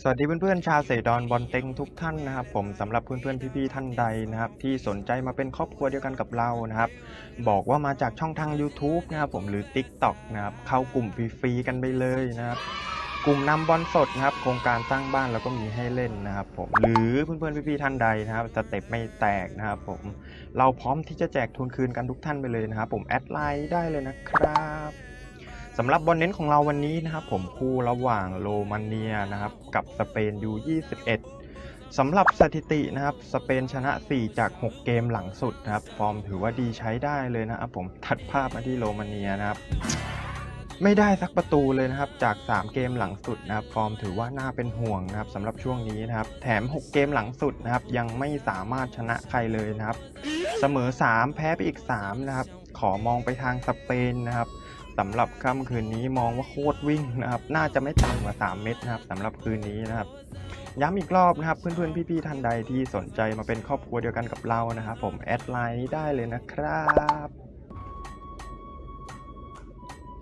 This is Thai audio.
สวัสดีเพื่อนๆชาวเสดอนบอลเต็งทุกท่านนะครับ ผมสำหรับเพื่อนๆพี่ๆท่านใดนะครับ ที่สนใจมาเป็นครอบครัวเดียวกันกับเรานะครับ บอกว่ามาจากช่องทาง YouTube นะครับผมหรือ TikTok นะครับเข้ากลุ่มฟรีๆกันไปเลยนะครับกลุ่มนำบอลสดนะครับโครงการสร้างบ้านแล้วก็มีให้เล่นนะครับผมหรือเพื่อนๆพี่ๆท่านใดนะครับสเต็ปไม่แตกนะครับผมเราพร้อมที่จะแจกทุนคืนกันทุกท่านไปเลยนะครับผมแอดไลน์ได้เลยนะครับ สำหรับบอลเน้นของเราวันนี้นะครับผมคู่ระหว่างโรมาเนียนะครับกับสเปนยู21สำหรับสถิตินะครับสเปนชนะ 4 จาก 6 เกมหลังสุดนะครับฟอร์มถือว่าดีใช้ได้เลยนะครับผมถัดภาพมาที่โรมาเนียนะครับไม่ได้สักประตูเลยนะครับจาก 3 เกมหลังสุดนะครับฟอร์มถือว่าน่าเป็นห่วงนะครับสำหรับช่วงนี้นะครับแถม 6 เกมหลังสุดนะครับยังไม่สามารถชนะใครเลยนะครับเสมอ 3 แพ้ไปอีก 3 นะครับ ขอมองไปทางสเปนนะครับ สำหรับค่ำคืนนี้มองว่าโคตรวิ่งนะครับ น่าจะไม่ต่ำกว่า 3 เม็ดนะครับสำหรับคืนนี้นะครับ ย้ำอีกรอบนะครับ เพื่อนๆ พี่ๆท่านใดที่สนใจมาเป็นครอบครัวเดียวกันกับเรานะครับ ผมแอดไลน์ได้เลยนะครับ